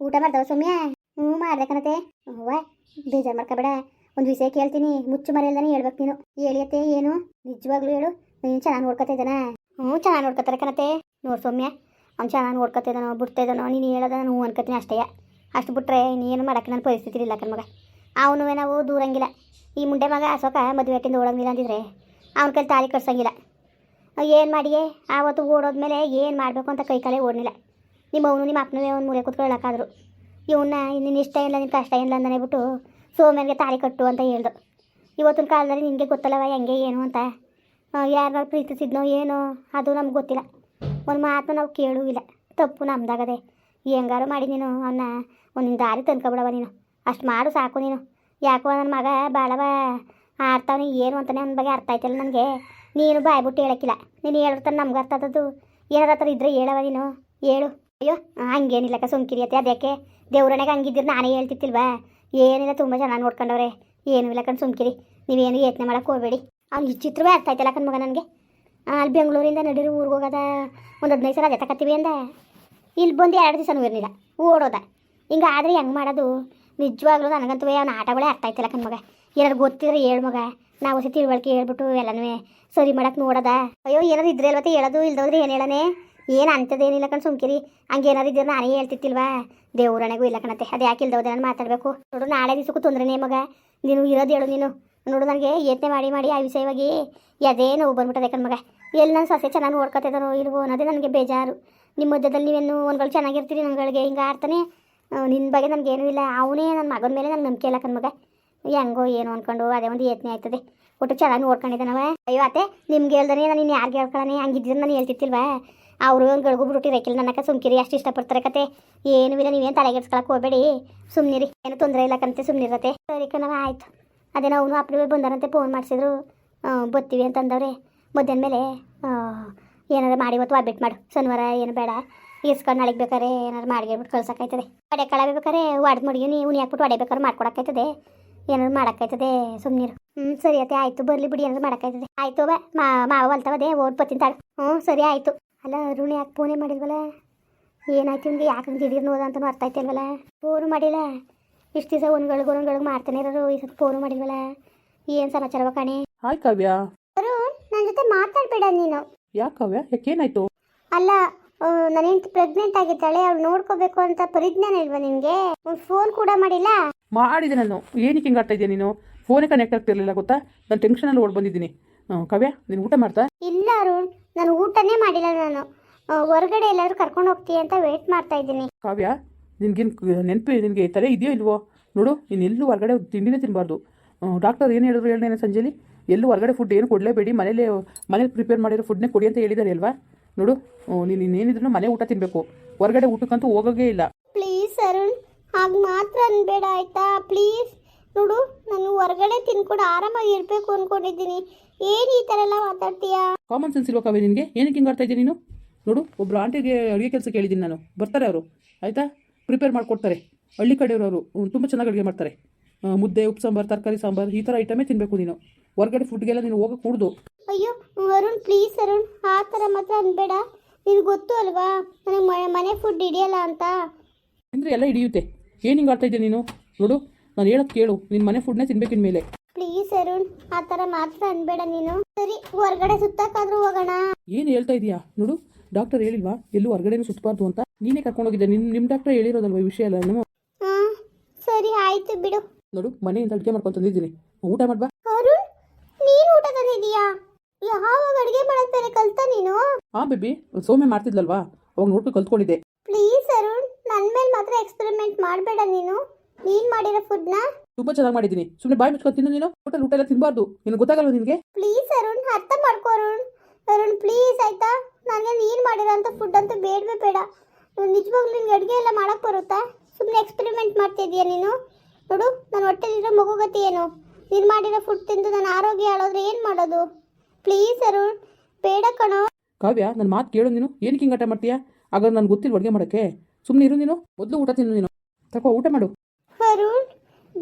ಊಟ ಮಾಡ್ದವ ಸೌಮ್ಯ? ಹ್ಞೂ ಮಾಡ್ಬೇಕನತೆ ಅವ್ವ, ಬೇಜಾರು ಮಾಡ್ಕೋಬೇಡ. ಒಂದು ವಿಷಯ ಕೇಳ್ತೀನಿ, ಮುಚ್ಚು ಮರೆಯಲ್ದಾನೆ ಹೇಳ್ಬೇಕು ನೀನು. ಹೇಳಿಯತ್ತೆ ಏನು? ನಿಜವಾಗ್ಲೂ ಹೇಳು. ನೀನು ಚೆನ್ನಾಗಿ ನೋಡ್ಕೊತಾ ಹ್ಞೂ ಚೆನ್ನಾಗಿ ನೋಡ್ಕೊತಾರೆ ಕಣತೆ. ನೋಡು ಸೌಮ್ಯ, ಅವ್ನು ಚೆನ್ನಾಗಿ ನೋಡ್ಕೊತಾ ಇದ್ದಾನೋ, ಬಿಡ್ತಾ ಇದ್ದಾನೋ, ನೀನು ಹೇಳೋದ ನಾನು ಹ್ಞೂ ಅನ್ಕೋತೀನಿ ಅಷ್ಟೇ. ಅಷ್ಟು ಬಿಟ್ರೆ ಇನ್ನೇನು ಮಾಡೋಕ್ಕೆ ನನ್ನ ಪರಿಸ್ಥಿತಿ ಇಲ್ಲ ಕಣ್ಮಗ. ಅವನು ನಾವು ದೂರಂಗಿಲ್ಲ. ಈ ಮುಂಡೆ ಮಗ ಅಸೋಕ ಮದುವೆ ಹಾಕಿಂದ ಓಡಂಗಿಲ್ಲ ಅಂದಿದ್ರೆ ಅವ್ನ ಕೈಲಿ ತಾಳಿ ಕಟ್ಸಂಗಿಲ್ಲ. ಏನು ಮಾಡಿಯೇ? ಆವತ್ತು ಓಡೋದ್ಮೇಲೆ ಏನು ಮಾಡಬೇಕು ಅಂತ ಕೈ ಕಾಲೇ ಓಡಲಿಲ್ಲ. ನಿಮ್ಮ ಅವನು ನಿಮ್ಮ ಅಪ್ಪನವೇ ಅವ್ನು ಮೂಲೆ ಕೂತ್ಕೊಳ್ಳೋಕ್ಕಾದ್ರು ಇವನ್ನ ನಿನ್ನ ಇಷ್ಟ ಇಲ್ಲ ನಿನ್ನ ಕಷ್ಟ ಇಲ್ಲ ಅಂತಾನೆ ಬಿಟ್ಟು ಸೋಮ್ಯನಿಗೆ ತಾಳಿ ಕಟ್ಟು ಅಂತ ಹೇಳ್ದು. ಇವತ್ತಿನ ಕಾಲದಲ್ಲಿ ನಿನಗೆ ಗೊತ್ತಲ್ಲವ ಹೆಂಗೆ ಏನು ಅಂತ? ಯಾರ್ಯಾರು ಪ್ರೀತಿಸಿದ್ನೋ ಏನೋ ಅದು ನಮ್ಗೆ ಗೊತ್ತಿಲ್ಲ. ಒಂದು ಮಾತು ನಾವು ಕೇಳೂ ಇಲ್ಲ ತಪ್ಪು ನಮ್ದಾಗದೆ. ಹೆಂಗಾರು ಮಾಡಿ ನೀನು ಅವನ್ನ ಒಂದು ದಾರಿ ತಂದ್ಕೊಬಿಡವ ನೀನು. ಅಷ್ಟು ಮಾಡು ಸಾಕು ನೀನು. ಯಾಕೋ ನನ್ನ ಮಗ ಭಾಳವ ಆಡ್ತಾವನಿ ಏನು ಅಂತಾನೆ ನನ್ನ ಬಗ್ಗೆ ಅರ್ಥ ಆಯ್ತಲ್ಲ ನನಗೆ. ನೀನು ಬಾಯ್ಬಿಟ್ಟು ಹೇಳಕ್ಕಿಲ್ಲ. ನೀನು ಹೇಳಿರ್ತಾನೆ ನಮ್ಗೆ ಅರ್ಥ ಆದದ್ದು ಏನಾರ ಹತ್ರ ಇದ್ರೆ ಹೇಳವ ನೀನು. ಹೇಳು. ಅಯ್ಯೋ ಹಂಗೇನಿಲ್ಲಕ್ಕ ಸುಮ್ಕಿರಿಯತ್ತೆ ಅದಕ್ಕೆ ದೇವ್ರನೆಗೆ ಹಂಗಿದ್ದೀರಿ, ನಾನೇ ಹೇಳ್ತಿತ್ತಿಲ್ವಾ ಏನಿಲ್ಲ, ತುಂಬ ಚೆನ್ನಾಗಿ ನೋಡ್ಕೊಂಡವ್ರೆ. ಏನೂ ಇಲ್ಲ ಕಣ್ ಸುಮ್ಕಿರಿ. ನೀವೇನು ಯೋಚನೆ ಮಾಡಕ್ಕೆ ಹೋಗಬೇಡಿ. ಅವ್ನು ಈ ಚಿತ್ರವೇ ಅರ್ಥ ಆಯ್ತಲ್ಲ ಕಣ್ ಮಗ ನನಗೆ? ಅಲ್ಲಿ ಬೆಂಗಳೂರಿಂದ ನಡೀರಿ ಊರಿಗೆ ಹೋಗೋದ, ಒಂದು ಹದಿನೈದು ಸಲ ಅದೇ ತಕತ್ತೀವಿ ಅಂದ. ಇಲ್ಲಿ ಬಂದು ಎರಡು ದಿವಸನೂ ಇರಲಿಲ್ಲ, ಓಡೋದ. ಹಿಂಗೆ ಆದರೆ ಹೆಂಗೆ ಮಾಡೋದು? ನಿಜವಾಗ್ಲೂ ನನಗಂತೂ ಅವ್ನ ಆಟಗಳೇ ಅರ್ಥ ಆಯ್ತಲ್ಲ ಕಣ್ ಮಗ. ಏನಾದ್ರು ಗೊತ್ತಿದ್ರೆ ಹೇಳು ಮಗ. ನಾವು ಸಹ ತಿಳುವಳಿಕೆ ಹೇಳ್ಬಿಟ್ಟು ಎಲ್ಲನೂ ಸರಿ ಮಾಡಕ್ಕೆ ನೋಡೋದ. ಅಯ್ಯೋ, ಏನಾದ್ರು ಇದ್ರೆ ಅಲ್ವತ್ತೆ, ಹೇಳೋದು ಇಲ್ದೋದ್ರೆ ಏನು ಹೇಳನೆ? ಏನು ಅಂಥದ್ದೇನಿಲ್ಲ ಕಣ್ ಸುಮ್ಕಿರಿ. ಹಂಗೆ ಏನಾರು ಇದ್ರೆ ನಾನೇ ಹೇಳ್ತಿತ್ತಿಲ್ವಾ ದೇವ್ರಣೆಗೂ ಇಲ್ಲ ಕಣತೆ. ಅದು ಯಾಕೆ ಇಲ್ದವ್ದೆ ನಾನು ಮಾತಾಡಬೇಕು? ನೋಡು, ನಾಳೆ ದಿವಸಕ್ಕೂ ತೊಂದರೆನೇ ಮಗ. ನೀನು ಇರೋದು ಹೇಳು ನೀನು. ನೋಡು, ನನಗೆ ಯತ್ನೆ ಮಾಡಿ ಮಾಡಿ, ಆ ವಿಷಯವಾಗಿ ಅದೇ ನೋವು ಬಂದ್ಬಿಟ್ಟದೆ ಕಣ್ಮಗ ಎಲ್ಲಿ ನನ್ನ ಸೊಸೆ ಚೆನ್ನಾಗಿ ನೋಡ್ಕೊತಿದ್ದಾರೋ ಇಲ್ವೋ ಅನ್ನೋದೇ ನನಗೆ ಬೇಜಾರು. ನಿಮ್ಮ ಮಧ್ಯದಲ್ಲಿ ನೀವೇನು ಒಂದ್ಗಳು ಚೆನ್ನಾಗಿರ್ತೀರಿ ನನ್ಗಳಿಗೆ ಹಿಂಗೆ ಆಡ್ತಾನೆ. ನಿನ್ನ ಬಗ್ಗೆ ನನಗೇನೂ ಇಲ್ಲ. ಅವನೇ ನನ್ನ ಮಗನ ಮೇಲೆ ನನ್ನ ನಂಬಿಕೆ ಇಲ್ಲ ಕಣ್ಮಗ ಹೆಂಗೋ ಏನು ಅಂದ್ಕೊಂಡು ಅದೇ ಒಂದು ಯತ್ನೆ ಆಯ್ತದೆ. ಒಟ್ಟು ಚೆನ್ನಾಗಿ ನೋಡ್ಕೊಂಡಿದ್ದಾನವ. ಅಯ್ಯೋ ಅತ್ತೆ, ನಿಮ್ಗೆ ಹೇಳ್ದಾನೆ ನಾನು ಇನ್ನು ಯಾರಿಗೆ ಹೇಳ್ಕೊಳ್ಳೆ ಹಂಗಿದ್ರೆ ನಾನು ಹೇಳ್ತಿತ್ತಿಲ್ವಾ ಅವರು ಗಳಿಗೂ ಬಿಟ್ಟಿರಕ್ಕಿಲ್ಲ ನನಗೆ ಸುಮ್ಕಿರಿ, ಅಷ್ಟು ಇಷ್ಟಪಡ್ತಾರೆ ಕತೆ. ಏನು ಇಲ್ಲ, ನೀವೇನು ತಲೆಗೆಡ್ಸ್ಕೊಳಕ್ಕೆ ಹೋಗಬೇಡಿ. ಸುಮ್ಮನಿರಿ ಏನು ತೊಂದರೆ ಇಲ್ಲ ಕಂತೆ ಸುಮ್ಮನಿರತ್ತೆ ಸರಿ ಕಣವ ಆಯಿತು. ಅದೇ ನಾವು ಅಪ್ಪನೇ ಬಂದಾರಂತೆ ಫೋನ್ ಮಾಡಿಸಿದ್ರು. ಬತ್ತೀವಿ ಅಂತಂದವ್ರೆ. ಮಧ್ಯಾಹ್ನ ಮೇಲೆ ಏನಾರು ಮಾಡಿ ಇವತ್ತು ವಾಬಿಟ್ ಮಾಡು. ಶನಿವಾರ ಏನು ಬೇಡ. ಇಸ್ಕೊಂಡು ನಾಳೆಗೆ ಬೇಕಾದ್ರೆ ಏನಾರು ಮಾಡಿ ಹೇಳ್ಬಿಟ್ಟು ಕಳ್ಸೋಕ್ಕಾಯ್ತದೆ. ಒಡೆ ಕಳೆ ಬೇಕಾದ್ರೆ ಮಡಿಗೆ ನೀವು ಉನಿ ಹಾಕ್ಬಿಟ್ಟು ಒಡೆ ಬೇಕಾದ್ರೆ ಮಾಡ್ಕೊಡಕ್ಕಾಯ್ತದೆ. ಏನಾರು ಮಾಡೋಕ್ಕಾಯ್ತದೆ ಸುಮ್ಮನಿರು ಹ್ಞೂ ಸರಿ ಅತ್ತೆ, ಆಯಿತು. ಬರಲಿ ಬಿಡಿ ಏನಾದ್ರು ಮಾಡೋಕ್ಕಾಯ್ತದೆ. ಆಯಿತು ಬಾ ಮಾವ ಅಲ್ತವದೆ ಓಡ್ ಬತ್ತೀನಿ ತಾಳು. ಹ್ಞೂ ಸರಿ, ಆಯಿತು. ಅಲ್ಲ ಅರುಣ್ ಯಾಕೆ ಫೋನೇ ಮಾಡಿಲ್ವಲ್ಲ ಏನಾಯ್ತು ನಿಮಗೆ ಯಾಕೆ ಹಂಗೆ ದಿಢೀರ್ನು ಹೋದ ಅಂತಲೂ ಅರ್ಥ ಆಯ್ತಿಲ್ವಲ್ಲ ಫೋನು ಮಾಡಿಲ್ಲ. ಇಷ್ಟು ದಿವಸ ಒಂದ್ಗಳಿಗೆ ಒಂದ್ಗಳಿಗೆ ಮಾಡ್ತಾನೆ ಇರೋರು ಈ ಸತಿ ಫೋನು ಮಾಡಿಲ್ವಲ್ಲ? ಏನು ಸಮಾಚಾರವ ಕಣೆ? ಹಾಯ್ ಕಾವ್ಯ. ಅರುಣ್ ನನ್ನ ಜೊತೆ ಮಾತಾಡ್ಬೇಡ ನೀನು. ಯಾಕೆ ಕಾವ್ಯ? ಯಾಕೇನಾಯ್ತು ಅಲ್ಲ ನನ್ನ ಹೆಂಡತಿ ಪ್ರೆಗ್ನೆಂಟ್ ಆಗಿದ್ದಾಳೆ ಅವ್ಳು ನೋಡ್ಕೋಬೇಕು ಅಂತ ಪರಿಜ್ಞಾನ ಇಲ್ವಾ ನಿನಗೆ? ಒಂದು ಫೋನ್ ಕೂಡ ಮಾಡಿಲ್ಲ? ಮಾಡಿದೆ ನಾನು. ಏನಕ್ಕೆ ಹಿಂಗೆ ಆಡ್ತಾ ನೀನು? ಫೋನೇ ಕನೆಕ್ಟ್ ಆಗ್ತಿರ್ಲಿಲ್ಲ ಗೊತ್ತಾ? ನಾನು ಟೆನ್ಷನಲ್ಲಿ ಓಡ್ ಬಂದಿದ್ದೀನಿ. ಕಾವ್ಯ ನೀನು ಊಟ ಮಾಡ್ತಾ? ಇಲ್ಲ ಅರುಣ್ ನಾನು ಊಟನೇ ಮಾಡಿಲ್ಲ ನಾನು. ಹೊರಗಡೆ ಎಲ್ಲಾದ್ರೂ ಕರ್ಕೊಂಡು ಹೋಗ್ತೀಯ ಅಂತ ವೇಟ್ ಮಾಡ್ತಾ ಇದ್ದೀನಿ. ಕಾವ್ಯ ನಿನ್ಗೇನು ನೆನಪು ನಿನಗೆ ತಲೆ ಇದೆಯೋ ಇಲ್ವೋ? ನೋಡು ನೀನು ಎಲ್ಲೂ ಹೊರಗಡೆ ತಿಂಡಿನೇ ತಿನ್ನಬಾರ್ದು ಡಾಕ್ಟರ್ ಏನು ಹೇಳಿದ್ರು ಹೇಳಿ ಸಂಜೆಲಿ? ಎಲ್ಲೂ ಹೊರಗಡೆ ಫುಡ್ ಏನು ಕೊಡಲೇಬೇಡಿ ಮನೇಲಿ ಮನೇಲಿ ಪ್ರಿಪೇರ್ ಮಾಡಿರೋ ಫುಡ್ನೇ ಕೊಡಿ ಅಂತ ಹೇಳಿದ್ದಾರೆ ಅಲ್ವಾ? ನೋಡು ನೀನು ಇನ್ನೇನಿದ್ರು ಮನೆ ಊಟ ತಿನ್ನಬೇಕು ಹೊರಗಡೆ ಊಟಕ್ಕಂತೂ ಹೋಗೋಗೇ ಇಲ್ಲ. ಪ್ಲೀಸ್ ಅರುಣ್ ಹಾಗೆ ಮಾತ್ರ ಅನ್ಬೇಡ ಆಯ್ತಾ? ಪ್ಲೀಸ್ ನೋಡು ನಾನು ಹೊರಗಡೆ ತಿನ್ಕೊಂಡು ಆರಾಮಾಗಿ ಇರಬೇಕು ಅನ್ಕೊಂಡಿದ್ದೀನಿ. ಏನು ಈ ಥರ ಎಲ್ಲ ಮಾತಾಡ್ತೀಯಾ? ಕಾಮನ್ ಸೆನ್ಸ್ ಇರೋ ಕಾವ್ಯ ನಿನಗೆ? ಏನಕ್ಕೆ ಹಿಂಗೆ ಆಡ್ತಾ ಇದ್ದೀನಿ ನೀನು? ನೋಡು ಒಬ್ಬರು ಆಂಟಿಗೆ ಅಡುಗೆ ಕೆಲಸ ಕೇಳಿದ್ದೀನಿ ನಾನು. ಬರ್ತಾರೆ ಅವರು ಆಯಿತಾ? ಪ್ರಿಪೇರ್ ಮಾಡಿಕೊಡ್ತಾರೆ. ಹಳ್ಳಿ ಕಡೆಯವರು ಅವರು ತುಂಬ ಚೆನ್ನಾಗಿ ಅಡುಗೆ ಮಾಡ್ತಾರೆ. ಮುದ್ದೆ ಉಪ್ಪು ಸಾಂಬಾರು ತರಕಾರಿ ಸಾಂಬಾರು ಈ ಥರ ಐಟಮೇ ತಿನ್ನಬೇಕು ನೀನು. ಹೊರಗಡೆ ಫುಡ್ಗೆಲ್ಲ ನೀನು ಹೋಗಕ್ಕೆ ಕೂಡ್ದು. ಅಯ್ಯೋ ಅರುಣ್ ಪ್ಲೀಸ್ ಅರುಣ್ ಆ ಥರ ಮಾತ್ರ ಅನ್ಬೇಡ. ನಿನ್ಗೆ ಗೊತ್ತು ಅಲ್ವಾ? ನನಗೆ ಮನೆ ಫುಡ್ ಹಿಡಿಯಲ್ಲ ಅಂತ. ಅಂದರೆ ಎಲ್ಲ ಹಿಡಿಯುತ್ತೆ. ಏನು ಹಿಂಗೆ ಆಡ್ತಾ ಇದ್ದೀನಿ ನೀನು? ನೋಡು ನಾನು ಹೇಳೋದು ಕೇಳು ನಿನ್ನ ಮನೆ ಫುಡ್ನೇ ತಿನ್ಬೇಕಿನ ಮೇಲೆ ಪ್ಲೀಸ್ ಅರುಣ್ ಆ ಥರ ಮಾತ್ರ ಅನ್ಬೇಡ ನೀನು. ಸರಿ ಹೊರಗಡೆ ಸುತ್ತಕ್ಕಾದ್ರೂ ಹೋಗೋಣ. ಏನು ಹೇಳ್ತಾ ಇದೀಯಾ? ನೋಡು ಡಾಕ್ಟರ್ ಹೇಳಿಲ್ವಾ ಎಲ್ಲೂ ಹೊರಗಡೆನೂ ಸುತ್ತಬಾರ್ದು ಅಂತ? ನೀನೇ ಕರ್ಕೊಂಡೋಗಿದ್ದೆ ನಿಮ್ಮ ನಿಮ್ಮ ಡಾಕ್ಟರ್ ಹೇಳಿರೋದಲ್ವ ಈ ವಿಷಯ ಎಲ್ಲ ಹಾಂ ಸರಿ ಆಯ್ತು ಬಿಡು. ನೋಡು ಮನೆಯಿಂದ ಅಡುಗೆ ಮಾಡ್ಕೊಂಡು ತಂದಿದ್ದೀನಿ. ಊಟ ಮಾಡ್ಬಾ. ಅರುಣ್ ನೀನು ಊಟ ತಂದಿದೀಯಾ ಯಾವಾಗ ಅಡುಗೆ ಮಾಡೋದು ಬೇರೆ ಕಲ್ತ ನೀನು? ಹಾಂ ಬೇಬಿ ಸೌಮ್ಯ ಮಾಡ್ತಿದ್ಲಲ್ವಾ? ಅವಾಗ ನೋಡ್ಕೊಂಡು ಕಲ್ತ್ಕೊಂಡಿದ್ದೆ. ಪ್ಲೀಸ್ ಅರುಣ್ ನನ್ನ ಮೇಲೆ ಮಾತ್ರ ಎಕ್ಸ್ಪೆರಿಮೆಂಟ್ ಮಾಡಬೇಡ ನೀನು. ನೀನು ಮಾಡಿರೋ ಫುಡ್ನ? ತುಂಬಾ ಚೆನ್ನಾಗಿ ಮಾಡಿದ್ದೀನಿ. ಸುಮ್ಮನೆ ಬಾಯಿ ಮುಚ್ಕೊಂಡು ತಿನ್ನು ನೀನು. ಹೋಟೆಲ್ ಊಟ ಎಲ್ಲ ತಿನ್ಬಾರ್ದು. ನಿನಗೆ ಗೊತ್ತಾಗಲ್ಲ ನಿನಗೆ? ಪ್ಲೀಸ್ ಅರುಣ್ ಅರ್ಥ ಮಾಡ್ಕೋ ಅರುಣ್. ಅರುಣ್ ಪ್ಲೀಸ್ ಆಯ್ತಾ? ನನಗೆ ನೀನ್ ಮಾಡಿರೋಂಥ ಫುಡ್ ಅಂತೂ ಬೇಡವೇ ಬೇಡ. ನಿಜವಾಗ್ಲೂ ನಿನ್ಗೆ ಅಡುಗೆ ಎಲ್ಲ ಮಾಡಕ್ ಬರುತ್ತಾ? ಸುಮ್ಮನೆ ಎಕ್ಸ್ಪೆರಿಮೆಂಟ್ ಮಾಡ್ತಿದ್ದೀಯ ನೀನು? ನೋಡು ನಾನು ಹೊಟ್ಟೆಲಿರೋ ಮಗು ಗತಿ ಏನು? ನೀನು ಮಾಡಿರೋ ಫುಡ್ ತಿಂದು ನನ್ನ ಆರೋಗ್ಯ ಹಾಳಾದ್ರೆ ಏನು ಮಾಡೋದು? ಪ್ಲೀಸ್ ಅರುಣ್ ಬೇಡ ಕಣೋ. ಕಾವ್ಯ ನನ್ನ ಮಾತು ಕೇಳು ನೀನು. ಏನಕ್ಕೆ ಹಿಂಗಾಟ ಮಾಡ್ತೀಯಾ? ಆಗ ನನ್ಗೆ ಗೊತ್ತಿಲ್ಲ ಅಡುಗೆ ಮಾಡೋಕ್ಕೆ. ಸುಮ್ಮನೆ ಇರು ನೀನು. ಮೊದಲು ಊಟ ತಿನ್ನು ನೀನು. ತಕೋ ಊಟ ಮಾಡು. ಅರುಣ್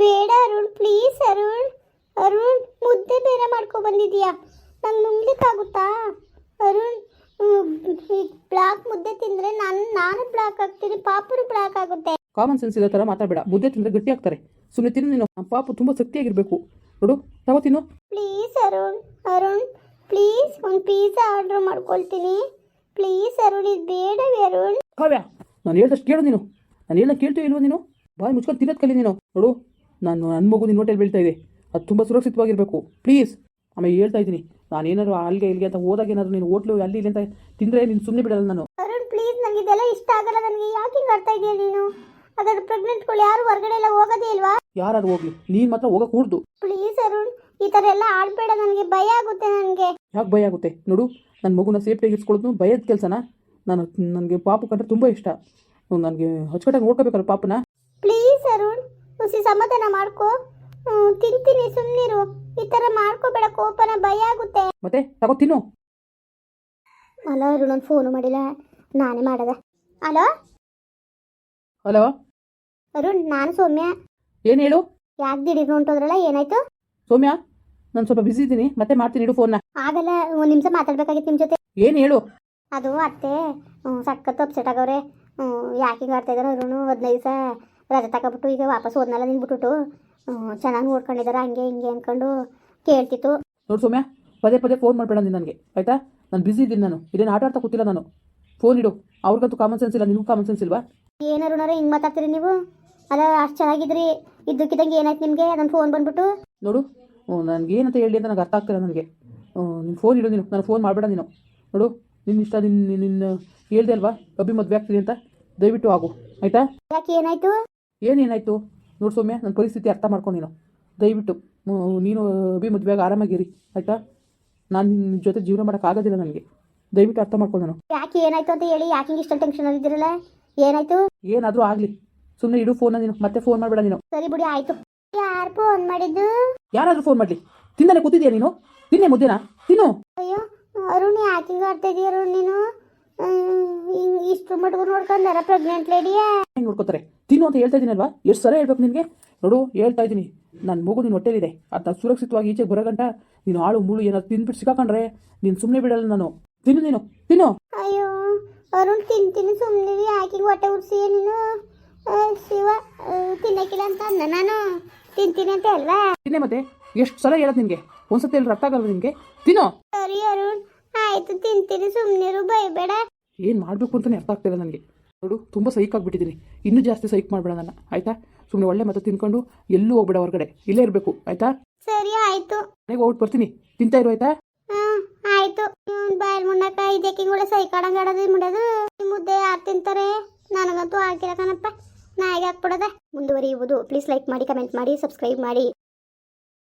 ಬೇಡ ಅರುಣ್ ಪ್ಲೀಸ್ ಅರುಣ್. ಅರುಣ್ ಮುದ್ದೆ ಬೇರೆ ಮಾಡ್ಕೊ ಬಂದಿದ್ಯಾ ನಂಗೆ ನುಂಗ್ಲಿಕ್ಕಾಗುತ್ತಾ ಅರುಣ್ ಬ್ಲಾಕ್ ಮುದ್ದೆ ತಿಂದರೆ ನಾನು ನಾನು ಬ್ಲಾಕ್ ಆಗ್ತೀನಿ ಪಾಪರು ಬ್ಲಾಕ್ ಆಗುತ್ತೆ. ಕಾಮನ್ ಸೆನ್ಸ್ ಇರೋ ಥರ ಮಾತಾಡಬೇಡ. ಮುದ್ದೆ ತಿಂದರೆ ಗಟ್ಟಿ ಆಗ್ತಾರೆ. ಸುಮ್ಮನೆ ತಿನ್ನು ನೀನು. ನಮ್ಮ ಪಾಪು ತುಂಬ ಶಕ್ತಿಯಾಗಿರಬೇಕು. ನೋಡು ತಗೋ ತಿನ್ನು. ಪ್ಲೀಸ್ ಅರುಣ್ ಅರುಣ್ ಪ್ಲೀಸ್ ಒಂದು ಪಿಜ್ಜಾ ಆರ್ಡರ್ ಮಾಡ್ಕೊಳ್ತೀನಿ. ಪ್ಲೀಸ್ ಅರುಣ್ ಇದು ಬೇಡವೇ ಅರುಣ್? ಕಾವ್ಯ ನಾನು ಹೇಳ್ದಷ್ಟು ಕೇಳು ನೀನು. ನಾನು ಹೇಳ್ದ ಕೇಳ್ತೀವಿ ಇಲ್ವೋ ನೀನು? ಬಾಯಿ ಮುಚ್ಕೊಂಡು ತಿನ್ನೋದು ಕಲಿ ನೀನು. ನೋಡು ನಾನು ನನ್ನ ಮಗು ನಿನ್ನ ಹೋಟೆಲ್ ಬೀಳ್ತಾ ಇದೆ. ಅದು ತುಂಬ ಸುರಕ್ಷಿತವಾಗಿರಬೇಕು. ಪ್ಲೀಸ್ ಆಮೇಲೆ ಹೇಳ್ತಾ ಇದ್ದೀನಿ ನಾನು ಏನಾದ್ರು ಅಲ್ಲಿಗೆ ಇಲ್ಲಿಗೆ ಅಂತ ಹೋದಾಗ ಏನಾದ್ರು ನೀನು ಹೋಟ್ಲು ಅಲ್ಲಿ ಇಲ್ಲಿ ಅಂತ ತಿಂದರೆ ನೀನು ಸುಮ್ಮನೆ ಬಿಡಲ್ಲ ನಾನು. ಅರುಣ್ ಪ್ಲೀಸ್ ನನಗೆ ಇದೆಲ್ಲ ಇಷ್ಟ ಆಗಲ್ಲ. ನನಗೆ ಯಾಕೆ ಹಿಂಗೆ ಆಡ್ತಾ ಇದೆಯಾ ನೀನು? ಅದರ ಪ್ರೆಗ್ನೆಂಟ್ಗಳು ಯಾರು ಹೊರಗಡೆ ಎಲ್ಲ ಹೋಗೋದೇ ಇಲ್ವಾ? ಯಾರಾದ್ರು ಹೋಗ್ಲಿ ನೀನು ಮಾತ್ರ ಹೋಗಕ್ಕೆ ಕೂಡ್ದು. ಪ್ಲೀಸ್ ಅರುಣ್ ಈ ಥರ ಎಲ್ಲ ಆಡಬೇಡ. ನನಗೆ ಭಯ ಆಗುತ್ತೆ ನನಗೆ ಯಾಕೆ ಭಯ ಆಗುತ್ತೆ? ನೋಡು ನನ್ನ ಮಗುನ ಸೇಫ್ಟಿಯಾಗಿ ಇರಿಸ್ಕೊಳ್ಳೋದು ಭಯದ ಕೆಲಸನ? ನಾನು ನನಗೆ ಪಾಪು ಕಂಡ್ರೆ ತುಂಬ ಇಷ್ಟ. ನನಗೆ ಅಚ್ಚುಕಟ್ಟಾಗಿ ನೋಡ್ಕೋಬೇಕಲ್ಲ ಪಾಪನ? ಅರುಣ್ ಹುಸಿ ಸಮಾಧಾನ ಮಾಡ್ಕೋ. ತಿಂತೀನಿ ಸುಮ್ಮನಿರು ಈ ಥರ ಮಾಡ್ಕೋಬೇಡ ಕೋಪನ ಭಯ ಆಗುತ್ತೆ. ಮತ್ತೆ ತಗೋ ತಿನ್ನು. ಅಲ್ಲ ಅರುಣ್ ಒಂದು ಫೋನು ಮಾಡಿಲ್ಲ. ನಾನೇ ಮಾಡದ. ಹಲೋ ಹಲೋ ಅರುಣ್ ನಾನು ಸೌಮ್ಯ. ಏನು ಹೇಳು? ಯಾಕೆ ದಿಢೀರ್ ಹೊಂಟೋದ್ರಲ್ಲ ಏನಾಯ್ತು? ಸೌಮ್ಯ ನಾನು ಸ್ವಲ್ಪ ಬಿಸಿ ಇದ್ದೀನಿ ಮತ್ತೆ ಮಾಡ್ತೀನಿ ಇಡು ಫೋನ್ನ ಆಗಲ್ಲ ಒಂದು ನಿಮಿಷ ಮಾತಾಡ್ಬೇಕಾಗಿತ್ತು ನಿಮ್ಮ ಜೊತೆ. ಏನು ಹೇಳು? ಅದು ಅತ್ತೆ ಸಖತ್ ಅಪ್ಸೆಟ್ ಆಗವ್ರೆ. ಯಾಕೆ ಹಿಂಗೆ ಆಡ್ತಾ ಇದ್ದಾರೆ ಅರುಣು ಹದಿನೈದು ದಿವಸ. ರಜೆ ತಗೊಬಿಟ್ಟು ಈಗ ವಾಪಸ್ ಹೋದ್ನಲ್ಲ ನಿಂದ್ಬಿಟ್ಟು ಚೆನ್ನಾಗಿ ನೋಡ್ಕೊಂಡಿದಾರ ಹಂಗೆ ಹಿಂಗೆ ಅನ್ಕೊಂಡು ಕೇಳ್ತಿತ್ತು. ನೋಡು ಸೌಮ್ಯ ಪದೇ ಪದೇ ಫೋನ್ ಮಾಡಬೇಡ ನೀನು ನನಗೆ ಆಯ್ತಾ? ನಾನು ಬಿಸಿ ಇದ್ದೀನಿ ನಾನು ಇದೇನು ಆಟ ಆಡ್ತಾ ಕೂತಿಲ್ಲ ನಾನು. ಫೋನ್ ಇಡು ಅವ್ರಿಗಂತೂ ಕಾಮನ್ ಸೆನ್ಸ್ ಇಲ್ಲ ನಿನಗೂ ಕಾಮನ್ ಸೆನ್ಸ್ ಇಲ್ವಾ? ಏನಾರು ಹಿಂಗೆ ಮಾತಾಡ್ತೀರಿ ನೀವು? ಅಲ್ಲ ಅಷ್ಟು ಚೆನ್ನಾಗಿದ್ರಿ ಇದ್ದಕ್ಕಿದ್ದಂಗೆ ಏನಾಯ್ತು ನಿಮಗೆ? ನನ್ನ ಫೋನ್ ಬಂದ್ಬಿಟ್ಟು. ನೋಡು ನನಗೆ ಏನಂತ ಹೇಳಿ ಅಂತ ನನಗೆ ಅರ್ಥ ಆಗ್ತಿಲ್ಲ ನನಗೆ. ನೀನು ಫೋನ್ ಇಡು ನೀನು ನಾನು ಫೋನ್ ಮಾಡಬೇಡ ನೀನು. ನೋಡು ನಿನ್ನ ಇಷ್ಟ ನಿನ್ನ ನಿನ್ನ ಹೇಳ್ದೆ ಅಲ್ವಾ? ಕಬ್ಬಿ ಮದುವೆ ಆಗ್ತೀನಿ ಅಂತ? ದಯವಿಟ್ಟು ಆಗು ಆಯಿತಾ? ಯಾಕೆ ಏನಾಯ್ತು? ಏನೇನಾಯಿತು? ನೋಡು ಸೌಮ್ಯ ನನ್ನ ಪರಿಸ್ಥಿತಿ ಅರ್ಥ ಮಾಡ್ಕೊಂಡು ನೀನು. ದಯವಿಟ್ಟು ನೀನು ಅಭಿ ಮದುವೆಗೆ ಆರಾಮಾಗಿರಿ ಆಯ್ತಾ? ನಾನು ನಿನ್ನ ಜೊತೆ ಜೀವನ ಮಾಡೋಕ್ಕಾಗೋದಿಲ್ಲ ನನಗೆ. ದಯವಿಟ್ಟು ಅರ್ಥ ಮಾಡ್ಕೊಂಡು ನಾನು. ಯಾಕೆ ಏನಾಯ್ತು ಅಂತ ಹೇಳಿ? ಯಾಕೆ ಹಿಂಗೆ ಇಷ್ಟೊಂದು ಟೆನ್ಷನ್ ಇದ್ದೀರಲ್ಲ? ಏನಾಯ್ತು? ಏನಾದರೂ ಆಗಲಿ. ಸುಮ್ಮನೆ ಇಡು ಫೋನ್ ನೀನು ಮತ್ತೆ ಫೋನ್ ಮಾಡಬೇಡ ನೀನು. ಸರಿ ಬಿಡಿ ಆಯ್ತು. ಯಾರು ಫೋನ್ ಮಾಡಿದ್ದು? ಯಾರಾದರೂ ಫೋನ್ ಮಾಡಲಿ. ತಿಂದಾನೆ ಕೂತಿದ್ಯಾ ನೀನು? ತಿನ್ನೆ ಮುದ್ದೆನಾ? ತಿನ್ನು. ಅಯ್ಯೋ ಅರುಣಿ ಯಾಕೆ ಹಿಂಗೆ ಆಡ್ತಾ ಇದೀಯ ಅರುಣ್ ನೀನು? ಹಿಂಗೆ ಇಷ್ಟು ಮಟ್ಗೂ ನೋಡ್ಕೊಂಡಾರ ಪ್ರೆಗ್ನೆಂಟ್ ಲೇಡಿಯಾ ಹೆಂಗೆ ನೋಡ್ಕೋತಾರೆ? ತಿನ್ನು ಅಂತ ಹೇಳ್ತಾ ಇದ್ದೀನಲ್ವಾ? ಎಷ್ಟು ಸಲ ಹೇಳ್ಬೇಕು ನಿನಗೆ? ನೋಡು ಹೇಳ್ತಾ ಇದ್ದೀನಿ. ನನ್ನ ಮಗು ನಿನ್ನ ಹೊಟ್ಟೆಲಿದೆ ಅದನ್ನ ಸುರಕ್ಷಿತವಾಗಿ ಈಚೆಗೆ ಬರೋಗಂಟ ನೀನು ಆಳು ಮುಳು ಏನಾದ್ರು ತಿನ್ಬಿಟ್ಟು ಸಿಕ್ಕಾಕೊಂಡ್ರೆ ನೀನು ಸುಮ್ಮನೆ ಬಿಡಲ್ಲ ನಾನು. ತಿನ್ನು ನೀನು. ತಿನ್ನು. ಅಯ್ಯೋ ಅರುಣ್ ತಿಂತೀನಿ ಸುಮ್ಮನೆ ಯಾಕೆ ಹೊಟ್ಟೆ ಉರ್ಸಿಯ ನೀನು? ಶಿವ ತಿನ್ನಕ್ಕಿಲ್ಲ ಅಂತ ಅಂದ ನಾನು. ತಿಂತೀನಿ ಅಂತ ಅಲ್ವಾ? ತಿನ್ನೆ ಮತ್ತೆ. ಎಷ್ಟು ಸಲ ಹೇಳೋದು ನಿನಗೆ? ಒಂದ್ಸತಿ ರಕ್ತ ಆಗಲ್ಲ ನಿನಗೆ? ತಿನ್ನು. ಸರಿ ಅರುಣ್. ಆಯ್ತು ತಿಂತೀನಿ. ಸುಮ್ಮನಿರು ಬೈಬೇಡ ಏನು ಮಾಡಬೇಕು ಅಂತಲೇ ಅರ್ಥ ಆಗ್ತಿಲ್ಲ ನನಗೆ. ನೋಡು ತುಂಬ ಸೈಕ್ ಆಗಿಬಿಟ್ಟಿದ್ದೀನಿ. ಇನ್ನೂ ಜಾಸ್ತಿ ಸೈಕ್ ಮಾಡ್ಬೇಡ ನನ್ನ ಆಯಿತಾ? ಸುಮ್ಮನೆ ಒಳ್ಳೆ ಮತ್ತೆ ತಿನ್ಕೊಂಡು ಎಲ್ಲೂ ಹೋಗ್ಬೇಡ ಹೊರಗಡೆ. ಇಲ್ಲೇ ಇರಬೇಕು ಆಯಿತಾ? ಸರಿ ಆಯ್ತು. ನನಗೆ ಹೋಗ್ಬಿಟ್ಟು ಬರ್ತೀನಿ. ತಿಂತಾ ಇರು ಆಯ್ತಾ? ಹ್ಮ್ ಆಯ್ತು. ಇವನ್ ಬಾಯಲ್ ಮುನ್ನಕ ಇದಕ್ಕೆ ಕೂಡ ಸೈ ಕಡಂಗ್ ಆಡೋದು ಮುಡೋದು ಈ ಮುದ್ದೆ ಯಾರು ತಿಂತಾರೆ? ನನಗಂತೂ ಹಾಕಿಲ್ಲ ಕಣಪ್ಪ. ನಾಯಿಗೆ ಹಾಕ್ಬಿಡದೆ. ಮುಂದುವರಿಯುವುದು. ಪ್ಲೀಸ್ ಲೈಕ್ ಮಾಡಿ ಕಮೆಂಟ್ ಮಾಡಿ ಸಬ್ಸ್ಕ್ರೈಬ್ ಮಾಡಿ.